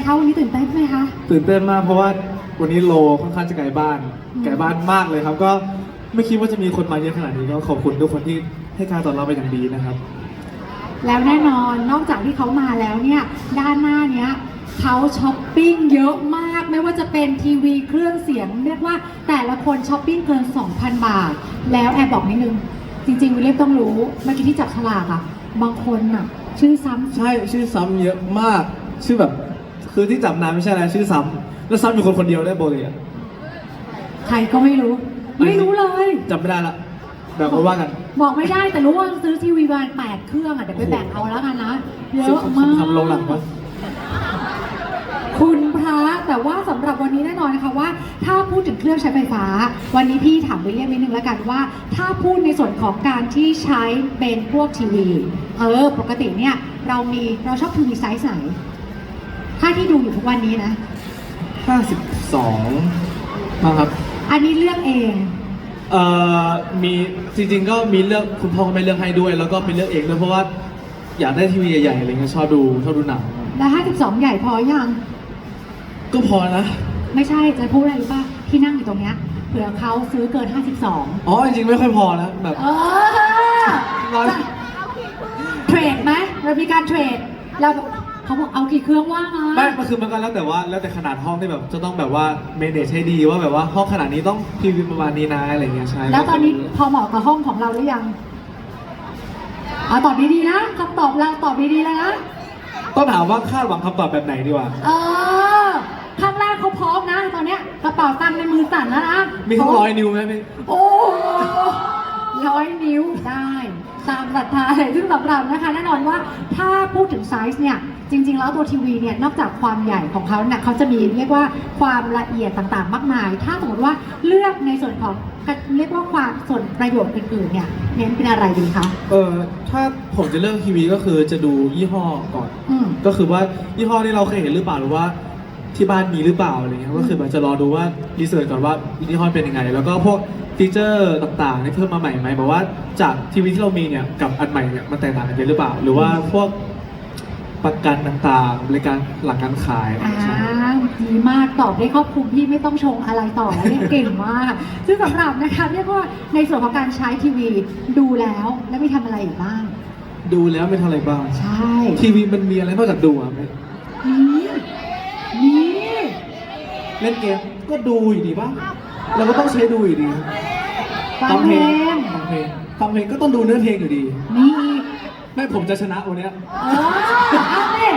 งคะวันนี้ตื่นเต้นไหมคะ ตื่นเต้นมากเพราะว่าวันนี้โลค่อนข้างจะไกลบ้านอืมไกลบ้านมากเลยครับ ก็ไม่คิดว่าจะมีคนมาเยอะขนาดนี้ก็ขอบคุณทุกคนที่ให้การต้อนรับเป็นอย่างดีนะครับ แล้วแน่นอนนอกจากที่เขามาแล้วเนี่ยด้านหน้าเนี้ยเขาช้อปปิ้งเยอะมากไม่ว่าจะเป็นทีวีเครื่องเสียง เรียกว่าแต่ละคนช้อปปิ้งเกิน 2,000 บาท แล้วแอบบอกนิดนึง จริงๆวิลเลียมต้องรู้เมื่อกี้ที่จับฉลากอะบางคนอะชื่อซ้ำใช่ชื่อซ้ำเยอะมาก ชื่อแบบ คือที่จับนานไม่ใช่อะไรชื่อซ้ำแล้วซ้ำอยู่คนคนเดียวได้โบเลยอะใครก็ไม่รู้ ไม่รู้เลย จำไม่ได้ละแบบว่าว่ากันบอกไม่ได้แต่รู้ว่าซื้อทีวีประมาณแปดเครื่องอะเดี๋ยวไปแบ่งเอาแล้วกันนะเยอะมากทำลงหลังวะคุณพระแต่ว่าสำหรับวันนี้แน่นอนนะคะว่า ถ้าพูดถึงเครื่องใช้ไฟฟ้า วันนี้พี่ถามวิลเลียมนิดนึงแล้วกันว่า ถ้าพูดในส่วนของการที่ใช้เป็นพวกทีวี เออ ปกติเนี่ย เรามีเราชอบทีวีไซส์ไหน ถ้าที่ดูอยู่ทุกวันนี้นะ52มาครับอันนี้เลือกเอง เอ่อมีจริงๆก็มีเลือกคุณพ่อคุณแม่เลือกให้ด้วย แล้วก็เป็นเลือกเองด้วยเพราะว่าอยากได้ทีวีใหญ่ๆอะไรเงี้ยชอบดูชอบดูหนังแล้ว 52 ใหญ่พอยัง ก็พอนะไม่ใช่จะพูดอะไรรู้ป่ะ ที่นั่งอยู่ตรงเนี้ยเผื่อเขาซื้อเกิน 52 อ๋อจริงๆไม่ค่อยพอนะแบบ เออร้อย เทรดไหมเรามีการเทรดเรา เขาบอกเอากี่เครื่องว่ามาไม่มันคือมันก็แล้วแต่ว่าแล้วแต่ขนาดห้องที่แบบจะต้องแบบว่าเมเนจให้ดีว่าแบบว่าห้องขนาดนี้ต้องทีวีประมาณนี้นะอะไรเงี้ยใช่แล้วตอนนี้พอเหมาะกับห้องของเราหรือยังเอาตอบดีๆนะคำตอบเราตอบดีๆเลยนะต้องถามว่าคาดหวังคำตอบแบบไหนดีกว่าเออข้างล่างเขาพร้อมนะ ตอนเนี้ยกระเป๋าตังค์ในมือสั่นแล้วนะมีทั้งร้อยนิ้วไหมพี่โอ้ร้อยนิ้วได้ ตามศรัทธาเลยซึ่งสำหรับนะคะ แน่นอนว่าถ้าพูดถึงไซส์เนี่ย จริง ๆ แล้วตัวทีวีเนี่ยนอกจากความใหญ่ของเขาเนี่ยเขาจะมีเรียกว่าความละเอียดต่างๆ มากมาย ถ้าสมมติว่าเลือกในส่วนของเรียกว่าความส่วนประโยชน์อื่นๆเนี่ยเน้นเป็นอะไรดีคะเออถ้าผมจะเลือกทีวีก็คือจะดูยี่ห้อก่อน อืม ก็คือว่ายี่ห้อที่เราเคยเห็นหรือเปล่าหรือว่าที่บ้านมีหรือเปล่าอะไรเงี้ยก็คือแบบจะรอดูว่ารีเสิร์ชก่อนว่ายี่ห้อเป็นยังไง แล้วก็พวกฟีเจอร์ต่างๆที่เพิ่มมาใหม่ไหมแบบว่าจากทีวีที่เรามีเนี่ยกับอันใหม่เนี่ยมันแตกต่างกันเยอะหรือเปล่า หรือว่าพวก ประกันต่างๆ บริการหลังการขายอะไรอ่าใช่ ดีมากตอบได้ครอบคลุมพี่ไม่ต้องชงอะไรต่อแล้วเนี่ยเก่งมาก ซึ่งสำหรับนะคะเรียกว่าในส่วนของการใช้ทีวีดูแล้วแล้วไม่ทำอะไรอีกบ้าง ดูแล้วไม่ทำอะไรบ้าง ใช่ทีวีมันมีอะไรนอกจากดูอะไหมนี่นี่เล่นเกมก็ดูอยู่ดีป่ะเราก็ต้องใช้ดูอยู่ดีฟังเพลงฟังเพลงฟังเพลงก็ต้องดูเนื้อเพลงอยู่ดี นี่อีก ไม่ผมจะชนะวันเนี้ยเออเอาสิ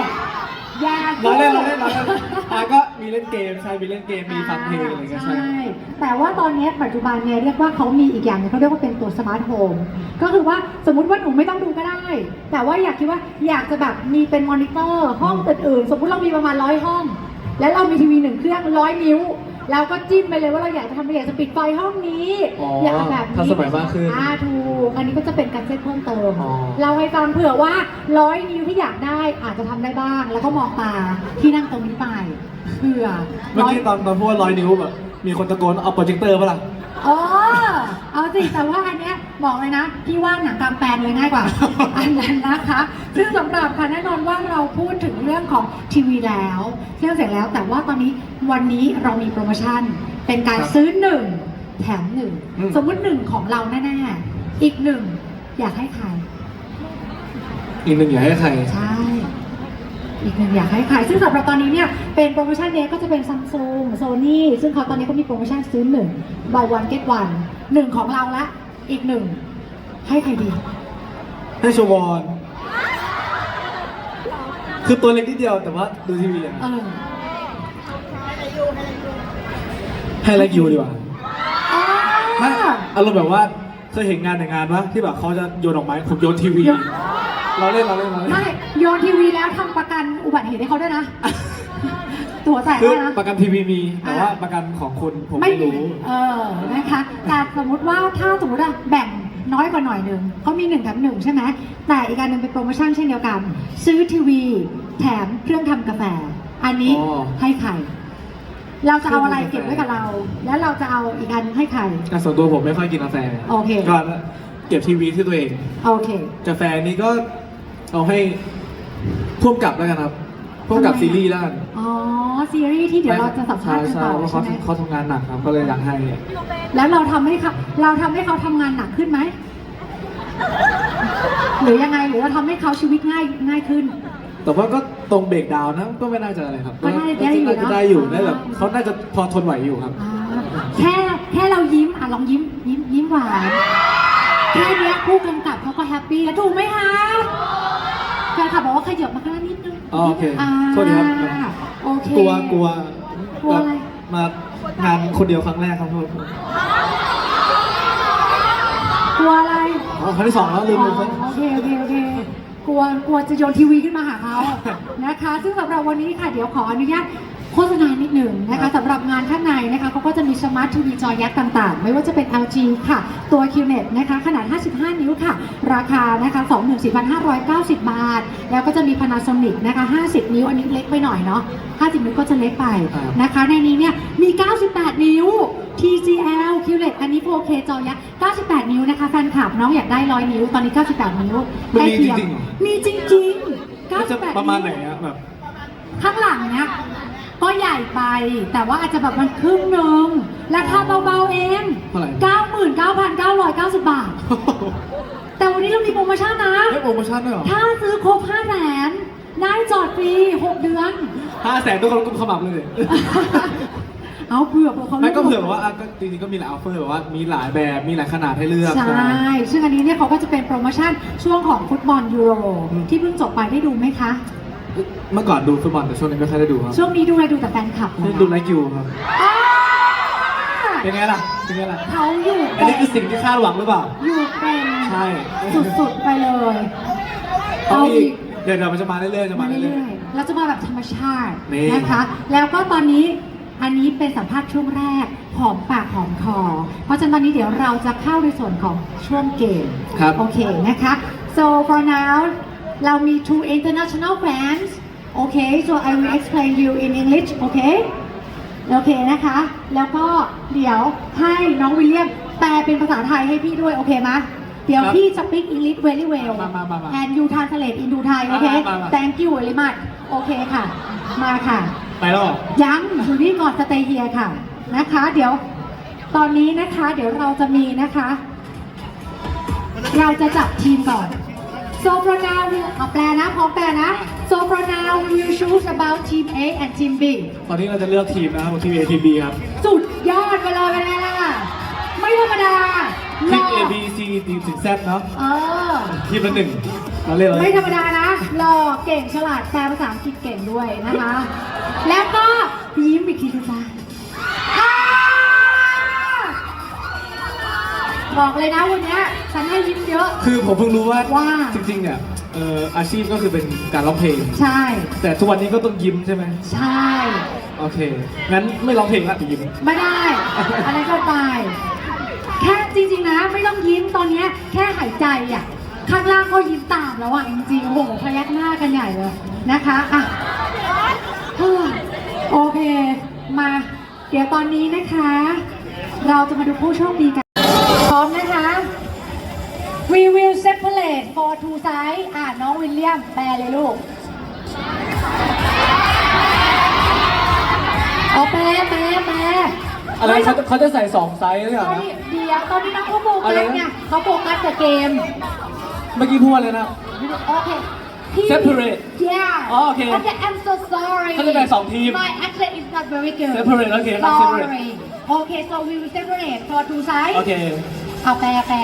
อยากเราเล่นเราเล่นเราเล่นอะก็มีเล่นเกมใช่มีเล่นเกมมีฟังเพลงอะไรเงี้ยใช่ใช่ แต่ว่าตอนนี้ปัจจุบันเนี่ยเรียกว่าเขามีอีกอย่างหนึงเขาเรียกว่าเป็นตัวสมาร์ทโฮม ก็คือว่าสมมุติว่าหนูไม่ต้องดูก็ได้ แต่ว่าอยากคิดว่าอยากจะแบบมีเป็นมอนิเตอร์ห้องอื่นๆ สมมุติเรามีประมาณร้อยห้อง แล้วเรามีทีวีหนึ่งเครื่องร้อยนิ้ว แล้วก็จิ้มไปเลยว่าเราอยากจะทำอะไรอยากจะปิดไฟห้องนี้อ๋ออยากแบบทันสมัยมากขึ้นอ่าถูกอันนี้ก็จะเป็นการเซ็ตเพิ่มเติม อ๋อ เราให้ฟังเผื่อว่าร้อยนิ้วที่อยากได้อาจจะทำได้บ้าง แล้วก็มองตาที่นั่งตรงนี้ไปเผื่อเมื่อร้อย กี้ตอนตอนพูดว่าร้อยนิ้วแบบมีคนตะโกนเอาโปรเจคเตอร์ปะล่ะเออเอาสิ แต่ว่าอันเนี้ยบอกเลยนะพี่ว่าหนังกลางแปลงเลยง่ายกว่า อันนั้นนะคะ ซึ่งสำหรับค่ะแน่นอนว่าเราพูดถึงเรื่องของทีวีแล้วเครื่องเสร็จแล้ว แต่ว่าตอนนี้ วันนี้เรามีโปรโมชั่น เป็นการครับซื้อหนึ่งแถมหนึ่งอืม สมมุติหนึ่งของเราแน่ๆอีกหนึ่งอยากให้ใครอีกหนึ่งอยากให้ใคร ใช่ อีกหนึ่งอยากให้ขายซึ่งสำหรับตอนนี้เนี่ยเป็นโปรโมชั่นเนี้ยก็จะเป็นซัมซุงโซนี่ซึ่งเขาตอนนี้เขามีโปรโมชั่นซื้อหนึ่ง buy one get one หนึ่งของเราละอีกหนึ่งให้ใครดี ให้ชวอนคือตัวเล็กนิดเดียวแต่ว่าดูทีวีอะเออ ให้ไลค์ยูดีกว่าอ่าไม่อารมณ์แบบว่าเคยเห็นงานแต่งงานปะที่แบบเขาจะโยนดอกไม้ผมโยนทีวีโยนเราเล่นเราเล่นเราเล่นไม่โยนทีวีแล้วทำประกันอุบัติเหตุให้เขาด้วยนะ ตัวแตกคือด้วยนะ ประกันทีวีมี แต่ว่าอะประกันของคุณผมไม่ไม่มีรู้ เออ นะคะ แต่สมมติว่าถ้าสมมติว่าแบ่งน้อยกว่าหน่อยหนึ่งเขามีหนึ่งกับหนึ่งใช่ไหม แต่อีกการหนึ่งเป็นโปรโมชั่นเช่นเดียวกัน ซื้อทีวี แถมเครื่องทำกาแฟ อันนี้อ๋อให้ใคร เราจะเอาอะไรเก็บไว้กับเรา แล้วเราจะเอาอีกอันให้ใคร แต่ส่วนตัวผมไม่ค่อยกินกาแฟโอเค ก็เก็บทีวีที่ตัวเอง โอเค กาแฟนี้ก็เอาให้พ่วงกับแล้วกันครับพ่วงกับทำไมซีรีส์แล้วกันอ๋อ ซีรีส์ที่เดี๋ยวเราจะสัมภาษณ์กันใช่ต่อใช่เพราะเขาใช่ไหมเขาทำงานหนักครับ ก็เลยอยากให้ แล้วเราทำให้เขาเราทำให้เขาทำงานหนักขึ้นไหม หรือยังไง หรือเราทำให้เขาชีวิตง่ายง่ายขึ้น แต่ว่าก็ ตรงเบรกดาวน์นะก็ไม่น่าจะอะไรครับก็น่าจะได้อยู่น่าจะเนอะได้อยู่อ่าได้แบบเขาน่าจะพอทนไหวอยู่ครับอ่าแค่แค่เรายิ้มอะลองยิ้มยิ้มยิ้มหวานแค่เนี้ยผู้กำกับเขาก็แฮปปี้แล้วถูกไหมคะแฟนคลับบอกว่าขยับมาข้างหน้านิดนึงอ๋อโอเคอ่าโทษทีครับโอเคกลัวกลัวกลัวอะไรมางานคนเดียวครั้งแรกครับโทษกลัวอะไรอ๋อครั้งที่สองแล้วลืมอ๋ลือมไปโอเคโอเคโอเค กลัวกลัวจะโยนทีวีขึ้นมาหาเขานะคะ ซึ่งสำหรับวันนี้ค่ะเดี๋ยวขออนุญาต โฆษณานิดหนึ่งนะคะสำหรับงานข้างในนะคะเขาก็จะมีสมาร์ททีวีจอยักษ์ต่างๆ ไม่ว่าจะเป็น LG ค่ะ ตัว QNET นะคะขนาด 55 นิ้วค่ะ ราคานะคะ24,590 บาท แล้วก็จะมี Panasonic นะคะ 50 นิ้ว อันนี้เล็กไปหน่อยเนาะ 50 นิ้วก็จะเล็กไปครับนะคะ ในนี้เนี่ยมี 98 นิ้ว TCL QLED อันนี้ 4K จอยักษ์98 นิ้วนะคะแฟนคลับน้องอยากได้ 100 นิ้ว ตอนนี้ 98 นิ้วมันมีใกล้เคียจริงๆเหรอมีจริงๆมันจะ98ประมาณไหนอะแบบข้างหลังเนี้ย ก็ใหญ่ไป แต่ว่าอาจจะแบบมันครึ่งหนึ่งราคาเบาๆเองเท่าไหร่ 99,990 บาท แต่วันนี้เรามีโปรโมชั่นนะ ได้โปรโมชั่นด้วยเหรอถ้าซื้อครบ5แสนได้จอดฟรี 6 เดือน ห้าแสนทุกคนกุมขมับเลย เอาเผื่อเขาไม่ก็เผื่อแบบว่าอะก็จริงๆก็มีหลายออฟเฟอร์แบบว่ามีหลายแบบมีหลายขนาดให้เลือก ใช่ ซึ่งอันนี้เนี่ยเขาก็จะเป็นโปรโมชั่นช่วงของฟุตบอลยูโร อืม ที่เพิ่งจบไปได้ดูไหมคะ เมื่อก่อนดูฟุตบอลแต่ช่วงนี้ไม่ค่อยได้ดูครับช่วงนี้ดูอะไรดูแต่แฟนคลับนะดูไลค์ยูครับอ่าเป็นไงล่ะเป็นไงล่ะเขาอยู่อันนี้คือสิ่งที่คาดหวังหรือเปล่า อยู่เป็นใช่ สุดๆไปเลยเอาเอาอีอีกกเดี๋ยวเดี๋ยวมันจะมาเรื่อยๆจะมามาเรื่เรื่อยอยๆเราจะมาแบบธรรมชาตินี่นะคะ แล้วก็ตอนนี้อันนี้เป็นสัมภาษณ์ช่วงแรกหอมปากหอมคอ เพราะฉะนั้นตอนนี้เดี๋ยวเราจะเข้าในส่วนของช่วงเกมๆครับโอเคนะคะ so for now เรามี two international fans okay so I will explain you in English okay โอเคนะคะ แล้วก็เดี๋ยวให้น้องวิลเลียมแปลเป็นภาษาไทยให้พี่ด้วย โอเคไหมเดี๋ยวครับพี่จะ speak English very well มามามามา and you translate into Thai โอเค มามามา thank you very much โอเคค่ะ มาค่ะ ไปแล้วเหรอ ยังอยู่นี่ก่อนสเตย์เฮียค่ะนะคะ เดี๋ยวตอนนี้นะคะ เดี๋ยวเราจะมีนะคะ เราจะจับทีมก่อน so for now we เอาแปลนะพร้อมแปลนะ so for now we will choose about team A and team B ตอนนี้เราจะเลือกทีมนะครับทีม A ทีม B ครับสุดยอดไปเลยไปเลยล่ะไม่ธรรมดาหทีล่มอ A B C ทีมถึง Z เนาะเออ ทีมละหนึ่งเราเล่นเลยไม่ธรรมดานะหล่อเก่งฉลาดแปลภาษาอังกฤษเก่งด้วยนะคะ แล้วก็ยิ้มอีกทีนะจ๊ะ บอกเลยนะวันเนี้ยฉันให้ยิ้มเยอะ คือผมเพิ่งรู้ว่าว่า จริงๆเนี่ยเอ่ออาชีพก็คือเป็นการร้องเพลง ใช่ แต่ทุกวันนี้ก็ต้องยิ้มใช่ไหมใช่ โอเค งั้นไม่ร้องเพลงละแต่ยิ้ม ไม่ได้ อะไรก็ไป แค่จริงๆนะ ไม่ต้องยิ้มตอนเนี้ยแค่หายใจอะ ข้างล่างก็ยิ้มตามแล้วอะจริงๆโอ้โหพยักหน้ากันใหญ่เลยนะคะอะเฮ้ยโอเค มา เดี๋ยวตอนนี้นะคะ เราจะมาดูผู้โชคดีกันพ ร้อมนะคะ We will separate for two sides อะน้องวิลเลียมแปลเลยลูกเอาแปลแปลแปลอะไรเขาจะเขาจะใส่สองไซส์เลยเหรอตอนนะนี้เดี๋ยวตอนนี้น้องเขาโฟอะกัไรสนะไงเขาโฟกัสกับเกม เมื่อกี้พูดอะไรนะโอเคพี่ Separate yeah อ๋อโอเค okay I'm so sorry เขาจะแบ่งสองทีม my accent is not very good Separate โอเคครับ Separate sorry okay so we will separate for two sides โอเค เอาแปลแปล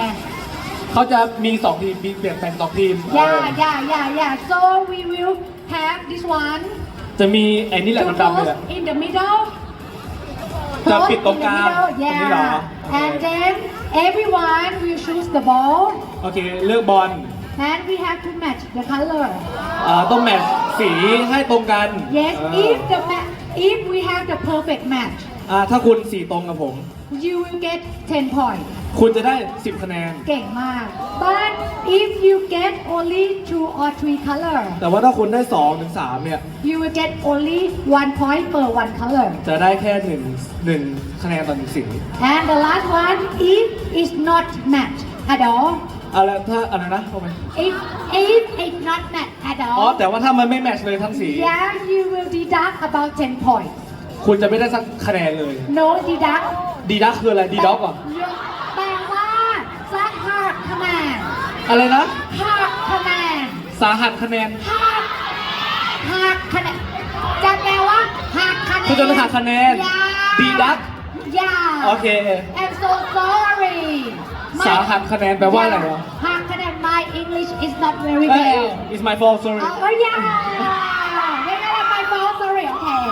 เขาจะมีสองทีมมีเปลี่ยนแปลงสองทีม yeah yeah yeah yeah so we will have this one จะมีไอ้นี่แหละ to ดำๆเลย post in the middle จะ Post ปิดตรงกลาง in the middle ตรงนี้เหรอ yeah and then everyone will choose the ball โอเค เลือกบอล and we have to match the color อ่าต้องแมทช์สีให้ตรงกัน Yes, อ่า if the ma- if we have the perfect match, อ่าถ้าคุณสีตรงกับผม you will get 10 points. คุณจะได้ 10 คะแนน เก่งมาก But if you get only two or three color, แต่ว่าถ้าคุณได้2ถึง3เนี่ย you will get only one point per one color. จะได้แค่หนึ่งหนึ่งคะแนนต่อหนึ่งสี And the last one, if it's not match at all, อะไรถ้าอะไรนะเข้าไป if if it's not match at อ๋อ all แต่ว่าถ้ามันไม่แมทช์เลยทั้งสี yeah you will deduct about 10 points คุณจะไม่ได้สักคะแนนเลย no deduct ดีดักคืออะไรดีด็อกเหรอแปลว่าจะหักคะแนน อะไรนะหักคะแนนสาหัสคะแนนหักหักคะแนนจะแปลว่าหักคะแนนคุณจะหักคะแนน deduct ยาโอเค I'm so sorry สาหัสคะแนนแปลว่าอะไรวะหักคะแนน my English is not very เอ้ย well it's my fault sorry อ๋อ yeah ไม่เป็นไร my fault sorry okay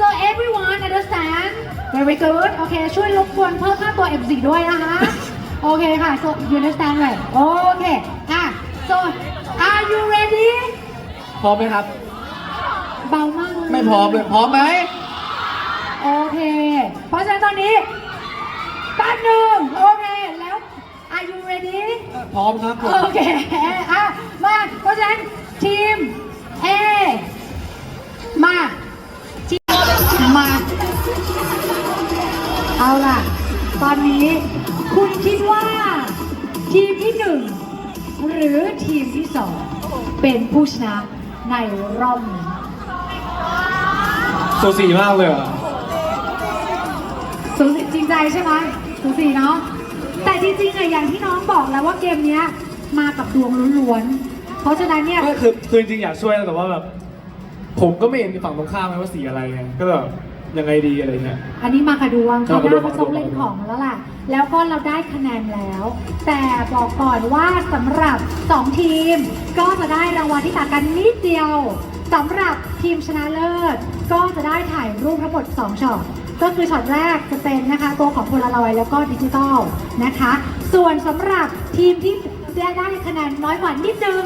so everyone understand very good โอเค ช่วยรบกวนเพิ่มค่าตัว M4 ด้วยนะคะ โอเคค่ะ so you understand right โอเคอะ so are you ready พร้อมไหมครับ เบามากเลยไม่พร้อมเลยพร้อมไหมโอเค เพราะฉะนั้นตอนนี้แป๊บหนึ่งโอเค แล้ว are you ready พร้อมครับผมโอเคอะมาเพราะฉะนั้นทีม A มาทีมมา เอาล่ะ ตอนนี้ คุณคิดว่า ทีมที่หนึ่งหรือทีมที่สองเป็นผู้ชนะในรอบนี้สูสีมากเลยอะสูสีจริงใจใช่ไหมสูสีเนาะแต่จริงๆอะอย่างที่น้องบอกแล้วว่าเกมเนี้ยมากับดวงล้วนๆเพราะฉะนั้นเนี่ย ก็คือคือจริงๆอยากช่วยนะแต่ว่าแบบผมก็ไม่เห็นฝั่งตรงข้ามไงว่าสีอะไรไงก็แบบ ยังไงดีอะไรเงี้ย อันนี้มากระดวงเขามากระดได้วงผสมเล่นของแล้วล่ะ แล้วก็เราได้คะแนนแล้ว แต่บอกก่อนว่าสำหรับ 2 ทีม ก็จะได้รางวัลที่ต่างกันนิดเดียวสำหรับทีมชนะเลิศ ก็จะได้ถ่ายรูปทั้งหมด2ช็อตก็คือช็อตแรกจะเป็นนะคะตัวของโพลารอยแล้วก็ดิจิตอลนะคะ ส่วนสำหรับทีมที่ได้ได้คะแนนน้อยกว่านิดนึง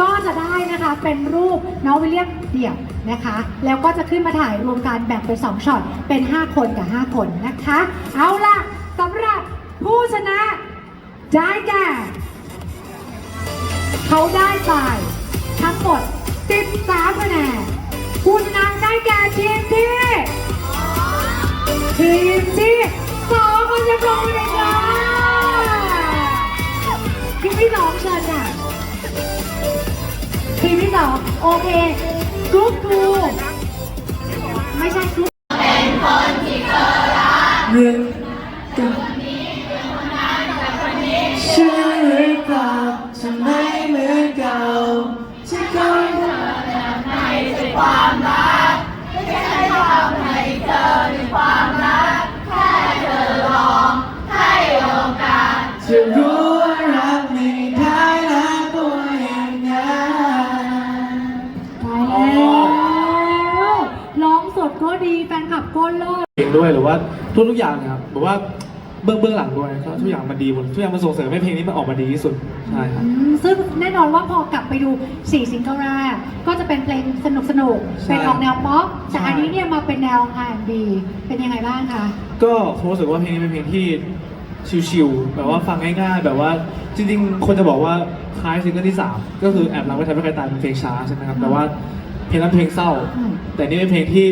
ก็จะได้นะคะเป็นรูปน้องวิลเลียมเดี่ยว นะคะ แล้วก็จะขึ้นมาถ่ายรวมกันแบ่งเป็น2ช็อตเป็น 5 คนกับ 5 คนนะคะ เอาล่ะสำหรับผู้ชนะได้แก่เขาได้ไปทั้งหมด 13คะแนนผู้ชนะได้แก่ทีมที่ ทีมที่สองคนจะปรบมือเลยค่ะทีมที่สองเชิญค่ะทีมที่สองโอเค ครุ๊ปทูไม่ใช่ครุ๊ปเรื่องกับ ด้วยหรือว่าทุกทุกๆอย่างนะครับแบบว่าเบื้องเบื้องหลังด้วยก็ทุกอย่างมันดีหมดทุกอย่างมันส่งเสริมให้เพลงนี้มันออกมาดีที่สุดใช่ครับอืมซึ่งแน่นอนว่าพอกลับไปดู4ซิงเกิลแรกก็จะเป็นเพลงสนุกสนุกๆใช่เป็นออกแนวป๊อปแต่ใช่อันนี้เนี่ยมาเป็นแนว R&B เป็นยังไงบ้างคะก็ผมรู้สึกว่าเพลงนี้เป็นเพลงที่ชิลๆแบบว่าฟังง่ายๆ แบบว่าจริงๆ คนจะบอกว่าคล้ายซิงเกิลที่ 3 ก็คือแอบรักไม่ทำให้ใครตายเป็นเพลงช้าใช่ไหมครับแต่ว่าเพลงนั้นเพลงเศร้าอืมแต่นี่เป็นเพลงที่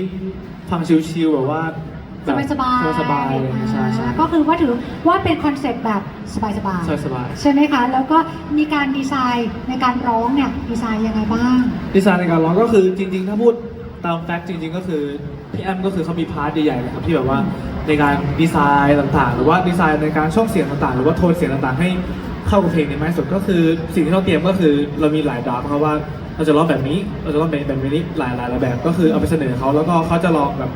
ฟังชิลๆแบบว่า สบายสบายสบายๆอะไรอย่างเงี้ยใช่ใช่ก็คือว่าถือว่าเป็นคอนเซ็ปต์แบบสบายสบายสบายๆใช่ไหมคะ แล้วก็มีการดีไซน์ในการร้องเนี่ยดีไซน์ยังไงบ้าง ดีไซน์ในการร้องก็คือจริง ๆ ถ้าพูดตามแฟกต์จริง ๆ ก็คือพี่แอมก็คือเขามีพาร์ทใหญ่ๆเลยครับที่แบบว่าในการดีไซน์ต่างๆ หรือว่าดีไซน์ในการช่องเสียงต่างๆ หรือว่าโทนเสียงต่างๆ ให้เข้ากับเพลงนี้มากที่สุดก็คือสิ่งที่เราเตรียมก็คือเรามีหลายดราฟต์ครับว่าเราจะร้องแบบนี้เราจะร้องแบบแบบนี้หลายๆหลายๆแบบก็คือเอาไปเสนอเขาแล้วก็เขาจะลองแบบ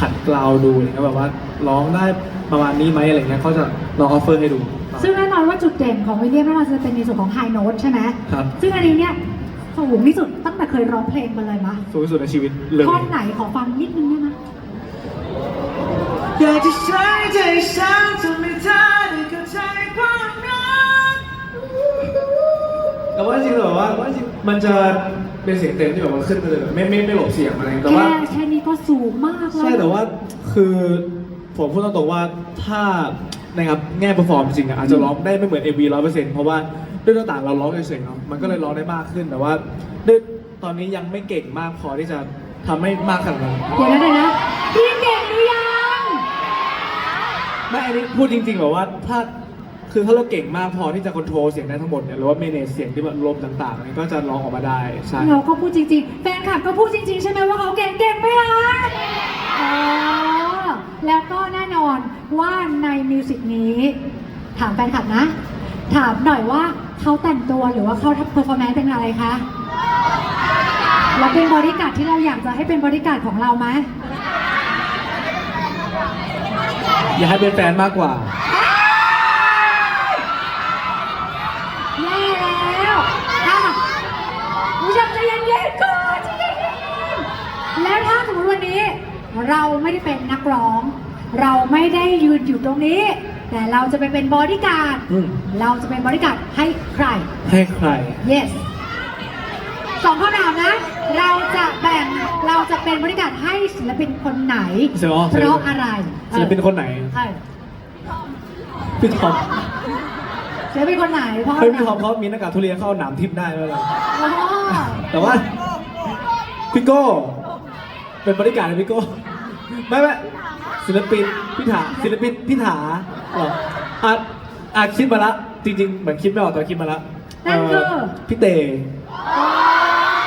ขัดเกลาดูอย่างเงี้ยแบบว่าร้องได้ประมาณนี้ไหมอะไรเงี้ยเขาจะลองออฟเฟอร์ให้ดู ซึ่งแน่นอนว่าจุดเด่นของวิลเลียมแน่นอนจะเป็นในส่วนของไฮโน้ตใช่ไหมครับ ซึ่งอันนี้เนี่ยสูงที่สุดตั้งแต่เคยร้องเพลงมาเลยมะสูงที่สุดในชีวิตเลยท่อนไหนขอฟังนิดนึงได้ไหมอยากจะใช้ใจฉันทำให้เธอได้เข้าใจความรักแต่ว่าจริงๆแบบว่ามันจะ เป็นเสียงเต็มที่แบบว่าขึ้นไปเลยแบบไม่ไม่ไม่หลบเสียงอะไรแต่ว่าแค่แค่นี้ก็สูงมากแล้วใช่แต่ว่าคือผมพูดตรงๆว่าถ้านะครับแง่เปอร์ฟอร์มจริงอะอาจจะร้องได้ไม่เหมือน MV ร้อยเปอร์เซ็นต์เพราะว่าด้วยหน้าต่างเราร้องเฉยๆเนาะมันก็เลยร้องได้มากขึ้นแต่ว่าด้วยตอนนี้ยังไม่เก่งมากพอที่จะทำให้มากขนาดนั้นเดี๋ยวนะเดี๋ยวนะพี่เก่งหรือยัง ไม่อันนี้พูดจริงๆแบบว่าถ้า คือถ้าเราเก่งมากพอที่จะควบคุมเสียงได้ทั้งหมดเนี่ยหรือว่าเมเนจเสียงที่แบบลมต่างๆเนี่ยก็จะร้องออกมาได้ใช่เราก็พูดจริงๆ แฟนคลับก็พูดจริงๆ ใช่ไหมว่าเขาเก่งๆไหมคะอ๋อแล้วก็แน่นอนว่าในมิวสิกนี้ ถามแฟนคลับนะ ถามหน่อยว่าเขาแต่งตัวหรือว่าเขาทำเพอร์ฟอร์แมนซ์เป็นอะไรคะเราเป็นบริการดที่เราอยากจะให้เป็นบริการดของเราไหมอยากให้เป็นแฟนมากกว่า แย่แล้วอะผู้ชมใจเย็นๆก่อนใจเย็นๆแล้วถ้าสมมติวันนี้ เราไม่ได้เป็นนักร้อง เราไม่ได้ยืนอยู่ตรงนี้ แต่เราจะไปเป็นบอดี้การ์ดอืม เราจะเป็นบอดี้การ์ดให้ใคร ให้ใคร yes สองคำถามนะ เราจะแบ่งเราจะเป็นบริการดให้ศิลปินคนไหนศิลปินเพราะอะไรศิลปินคนไหนเออพี่ทอมศิลปินคนไหนเพราะอะเฮ้ยไรพี่ทอมเขามีหน้ากากทุเรียนเข้าหนามทิพย์ได้แล้วเลยอ๋อแต่ว่าพี่โก้ เป็นบริการดให้พี่โก้ไม่ไม่ศิลปินพี่ถาศิลปินพี่ถาเหรออะอะคิดมาละ จริงๆเหมือนคิดไม่ออกแต่คิดมาละนั่นคือเพี่เต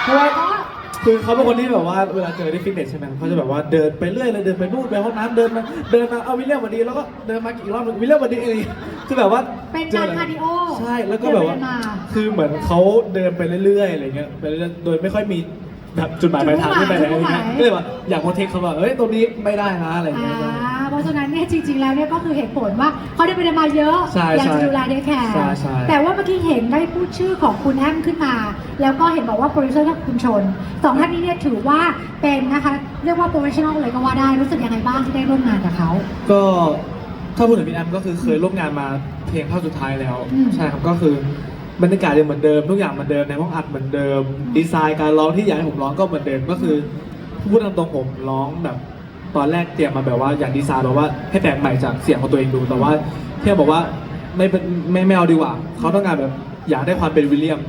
เพราะว่าคือเขาเป็นคนที่แบบว่าเวลาเจอที่ฟิตเนสใช่ไหมเขาจะแบบว่าเดินไปเรื่อยเลยเดินไปนู่นไปห้องน้ำเดินมาเดินมาเอาวิลเลียมสวันดีแล้วก็เดินมาอีกรอบหนึงวิลเลียมสวันดีอะไรอย่างเงี้ยคือแบบว่าเป็นจกาอรอะไรคาร์ดิโอใช่แล้วก็แบบว่า เดินไปเดินมา คือเหมือนเขาเดินไปเรื่อยๆอะไรเงี้ยไปเรื่อยๆโดยไม่ค่อยมี แบบจุดหมายปลายทางที่ไปไหนอะไรเงี้ยก็เลยว่าอยากโมเทคเขาว่าเอ้ยตรงนี้ไม่ได้นะอะไรอ่าเงี้ยเพราะฉะนั้นเนี่ยจริงๆ แล้วเนี่ยก็คือเหตุผลว่าเขาได้ไปเดินมาเยอะ ใช่อยากใช่จะดูแลเดคแคร์ใช่ใช่ แต่ว่าเมื่อกี้เห็นได้พูดชื่อของคุณแอมขึ้นมา แล้วก็เห็นบอกว่าโปรดิวเซอร์กับคุณชนสองท่านนี้เนี่ยถือว่าเป็นนะคะ เรียกว่าโปรเฟชชั่นอลเลยก็ว่าได้รู้สึกยังไงบ้างที่ได้ร่วมงานกับเขา ก็ถ้าพูดถึงพี่แอมก็คือเคยร่วมงานมาเพลงเข้าสุดท้ายแล้ว อืม ใช่ครับก็คือ บรรยากาศยังเหมือนเดิม ทุกอย่างเหมือนเดิมในห้องอัดเหมือนเดิม ดีไซน์การร้องที่อยากให้ผมร้องก็เหมือนเดิมก็คือพูดตามตรงผมร้องแบบ ตอนแรกเตรียมมาแบบว่าอยากดีไซน์แบบว่าให้แปลกใหม่จากเสียงของตัวเองดูแต่ว่าเพี่บอกว่าไม่เป็นไม่ไม่เอาดีกว่าเขาต้องการแบบอยากได้ความเป็นวิลเลียม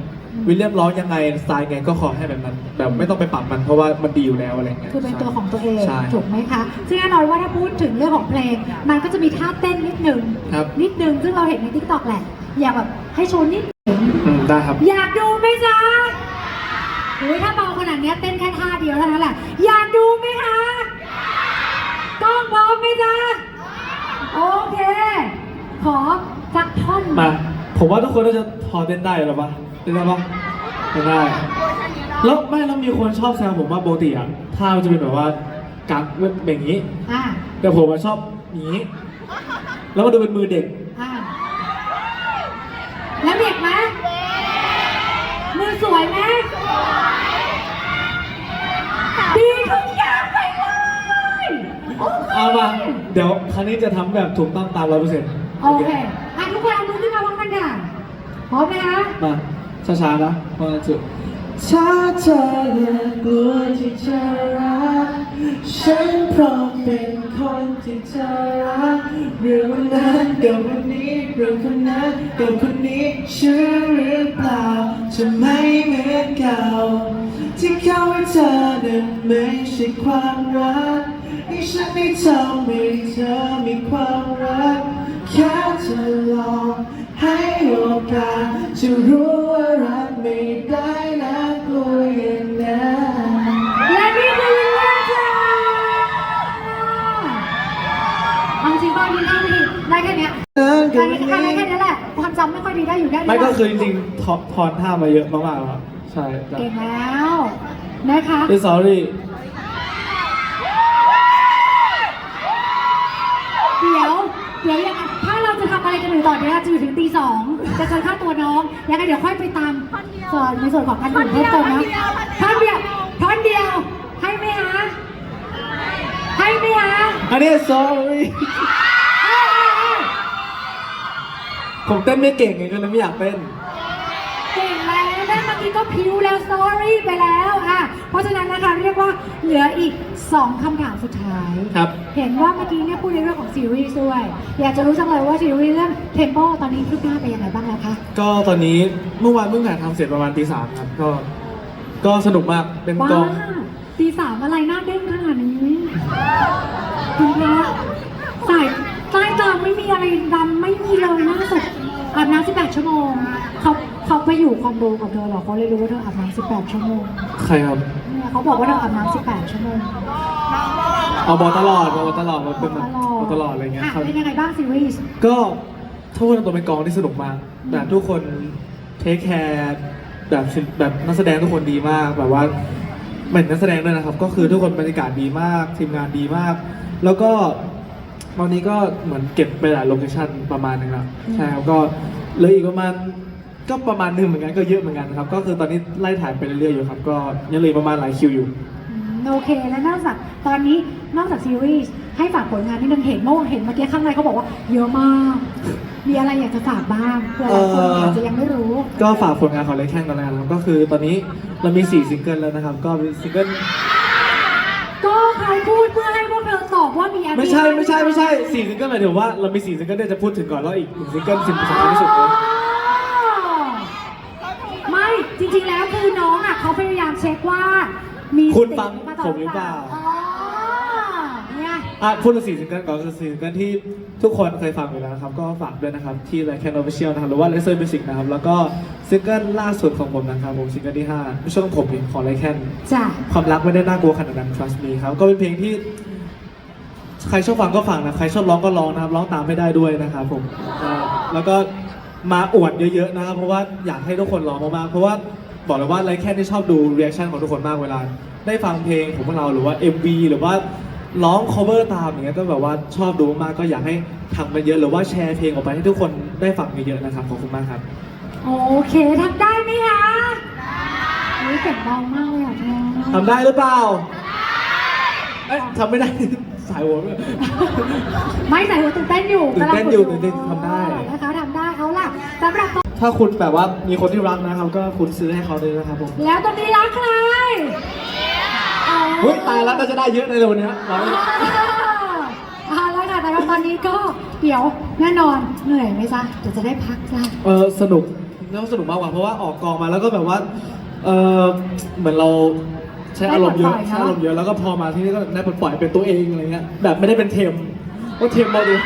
วิลเลียมร้องยังไงสไตล์ไงก็ขอให้แบบนั้นแบบไม่ต้องไปปรับมันเพราะว่ามันดีอยู่แล้วอะไรเงี้ยคือเป็นตัวของตัวเองใช่ถูกไหมคะซึ่งแน่นอนว่าถ้าพูดถึงเรื่องของเพลง มันก็จะมีท่าเต้นนิดนึงครับนิดนึงซึ่งเราเห็นในทิกตอกแหละ อยากแบบให้โชว์นิดหนึ่งอืม ได้ครับ อยากดูไหมจ๊ะโอ้ยถ้าเบาขนาดเนี้ยเต้นแค่ท่าเดียวเท่านั้นแหละ อยากดูไหมคะกล้องพร้อมไหมจ๊ะโอเค ขอสักท่อนมา ผมว่าทุกคนน่าจะพอเต้นได้หรอปะเต้นได้ปะเต้นได้แล้วไม่แล้วมีคนชอบแซวผมว่าปกติอะท่ามันจะเป็นแบบว่ากักแบบอย่างนี้ อ่าแต่ผมอะชอบอย่างนี้ แล้วมันดูเป็นมือเด็ก อ่าแล้วเด็กไหมมือ สวยไหมดีทุกอย่างไปเลยโอเคเอามาเดี๋ยวครั้งนี้จะทำแบบถูกต้องตามร้อยเปอร์เซ็นต์โอเคอะทุกคนเอามือขึ้นมาพร้อมกันค่ะพร้อมไหมคะ มาช้าๆนะพอจุดถ้าเธอยังกลัวที่จะรัก ฉันพร้อมเป็นคนที่เธอรักเรื่องวันนั้นกับวันนี้เรื่องคนนั้นกับคนนี้เชื่อหรือเปล่า จะไม่เหมือนเก่า ที่เขาให้เธอนั้นไม่ใช่ความรักที่ฉันได้ทำให้เธอมีความรัก แค่เธอลองให้โอกาสจะรู้ว่ารักไม่ได้นะกลัวอย่างนั้น และนี่คือวิลเลียมจ้าเอาจริงก็ยืนข้างพี่ได้ แค่เนี้ยได้แค่ได้แค่นี้แหละความจำไม่ค่อยดีได้อยู่ได้ไม่ก็คือจริงๆถอถอนท่ามาเยอะมากๆแล้วครับใช่ครับเก่งแล้วนะคะเอ้ย sorry เดี๋ยวเดี๋ยวยังไงถ้าเราจะทำอะไรกันอยู่ต่อเดี๋ยวเราจะอยู่ถึงตีสองจะเกินค่าตัวน้องยังไงเดี๋ยวค่อยไปตามส่วนในส่วนของการอื่นเพิ่มเติมนะท่อนเดียวท่อนเดียวให้ไหมคะให้ไหมคะอันนี้ sorry ผมเต้นไม่เก่งไงก็เลยไม่อยากเต้น เก่งแล้วแม่เมื่อกี้ก็พิวแล้วสตอรี่ไปแล้วอะเพราะฉะนั้นนะคะเรียกว่าเหลืออีก 2คำถามสุดท้าย ครับ เห็นว่าเมื่อกี้เนี่ยพูดในเรื่องของซีรีส์ด้วย อยากจะรู้จังเลยว่าซีรีส์เรื่อง Tempo ตอนนี้คืบหน้าไปยังไงบ้างแล้วคะ ก็ตอนนี้เมื่อวานเพิ่งถ่ายทำเสร็จประมาณตีสามครับ ก็ ก็สนุกมาก เป็นกว้าองตีสามอะไรหน้าเด้งขนาดนี้คุณพระสายใต้ตาไม่มีอะไรดำไม่มีเลยหน้าสด อาบน้ำ18 ชั่วโมงเขาเขาไปอยู่คอนโดกับเธอเหรอเขาเลยรู้ว่าเธออาบน้ำ18 ชั่วโมงใครครับ เนี่ยเขาบอกว่าเธออาบน้ำ18 ชั่วโมงเอาบอกตลอดบอกตลอดมันเป็นแบบบอกตลอดอะไรเงี้ยอะครับ เป็นยังไงบ้างซีรีส์ก็ถ้าพูดตรงๆเป็นกองที่สนุกมากแบบทุกคนเทคแคร์แบบศิลป์แบบนักแสดงทุกคนดีมากแบบว่าเหมือนนักแสดงด้วยนะครับ ก็คือทุกคนบรรยากาศดีมากทีมงานดีมาก แล้วก็ตอนนี้ก็เหมือนเก็บไปหลายโลเคชั่นประมาณหนึงแล้วใช่ครับก็ เหลืออีกประมาณก็ประมาณหนึ่งเหมือนกันก็เยอะเหมือนกันครับ ก็คือตอนนี้ไล่ถ่ายไปเรื่อยๆอยู่ครับ ก็ยังเหลืออกประมาณหลายคิวอยู่ อืมโอเคแล้วนอกจากตอนนี้นอกจากซีรีส์ให้ฝากผลงานที่นึงเห็นเมื่อวานเห็นเมื่อกี้ข้างในเขาบอกว่า เยอะมาก มีอะไรอยากจะฝากบ้างเผื่อหลายคนอาจจะยังไม่รู้ ก็ฝากผลงานของเลแคนกันแล้วกันครับก็คือตอนนี้เรามี 4 ซิงเกิลแล้วนะครับ ก็มีซิงเกิล ว่ามีอะไรไม่ใช่ไม่ใช่ไม่ใช่สี่ซิงเกิลหมายถึงว่าเรามีสี่ซิงเกิลที่จะพูดถึงก่อนแล้วอีกหนึ่งซิงเกิลสิ่งสำคัญที่สุดเลยไม่จริงๆแล้วคือน้องอะเขาพยายามเช็คว่า มีคุณฟังมาตบผมหรือเปล่าอ๋อเนี่ยอะพูดถึงสี่ซิงเกิลก่อนคือสี่ซิงเกิลที่ทุกคนเคยฟังอยู่แล้วนะครับ ก็ฝากด้วยนะครับ ที่ Like Can Official นะครับหรือว่า l e s s e r Music นะครับ แล้วก็ซิงเกิลล่าสุดของผมนะครับผมซิงเกิลที่5ไม่ใช่ของผมดิของ Like Can จ้ะความรักไม่ได้น่ากลัวขนาดนั้น trust me ครับก็เป็นเพลงที่ ใครชอบฟังก็ฟังนะใครชอบร้องก็ร้องนะครับร้องตามไม่ได้ด้วยนะครับผมเอ่อแล้วก็มาอวดเยอะๆนะครับเพราะว่าอยากให้ทุกคนร้องมากๆเพราะว่าบอกเลยว่าไรแค่ที่ชอบดู reaction ของทุกคนมากเวลา ได้ฟังเพลงของพวกเราหรือว่า MV หรือว่าร้อง cover ตามอย่างเงี้ยก็แบบว่าชอบดูมากๆก็อยากให้ทำกันเยอะหรือว่าแชร์เพลงออกไปให้ทุกคนได้ฟังเยอะๆนะครับขอบคุณมากครับ โอเคทำได้ไหมคะนี่เก่งเบามากเลยอะเธอ ทำได้หรือเปล่าเอ๊ะทำไม่ได้ สายหัวด้วย ไม่ใส่หัวตื่นเต้นอยู่ตื่นเต้นอยู่กำลังฝึกตื่นเต้นทำได้ นะคะทำได้เอาล่ะสำหรับถ้าคุณแบบว่ามีคนที่รักนะครับ ก็คุณซื้อให้เขาเลยนะครับผมแล้วตอนนี้รักใครเอาเฮ้ยตายแล้วน่าจะได้เยอะในวันนี้เราเอาละค่ะแต่ว่าตอนนี้ก็เดี๋ยวแน่นอนเหนื่อยไหมจ๊ะเดี๋ยวจะได้พักจ้ะเออสนุกแล้วสนุกมากกว่าเพราะว่าออกกองมาแล้วก็แบบว่าเออเหมือนเรา ใช้อารมณ์เยอะใช้อารมณ์เยอะแล้วก็พอมาที่นี่ก็ได้ปล่อยเป็นตัวเองอะไรเงี้ยแบบไม่ได้เป็นเทมว่าเทมปกติ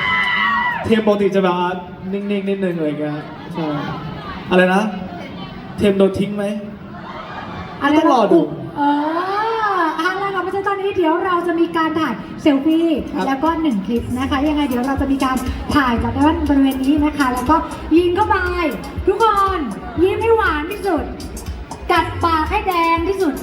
เทมปกติจะแบบว่านิ่งๆนิดนึงอะไรเงี้ยใช่อะไรนะ เทมโดนทิ้งไหมต้องรอดูเออเอาละค่ะเพราะฉะนั้นตอนนี้เดี๋ยวเราจะมีการถ่ายเซลฟี่ครับแล้วก็หนึ่งคลิปนะคะ ยังไงเดี๋ยวเราจะมีการถ่ายจากด้านบริเวณนี้นะคะ แล้วก็ยิงเข้าไปทุกคนยิ้มให้หวานที่สุดกัดปากให้แดงที่สุด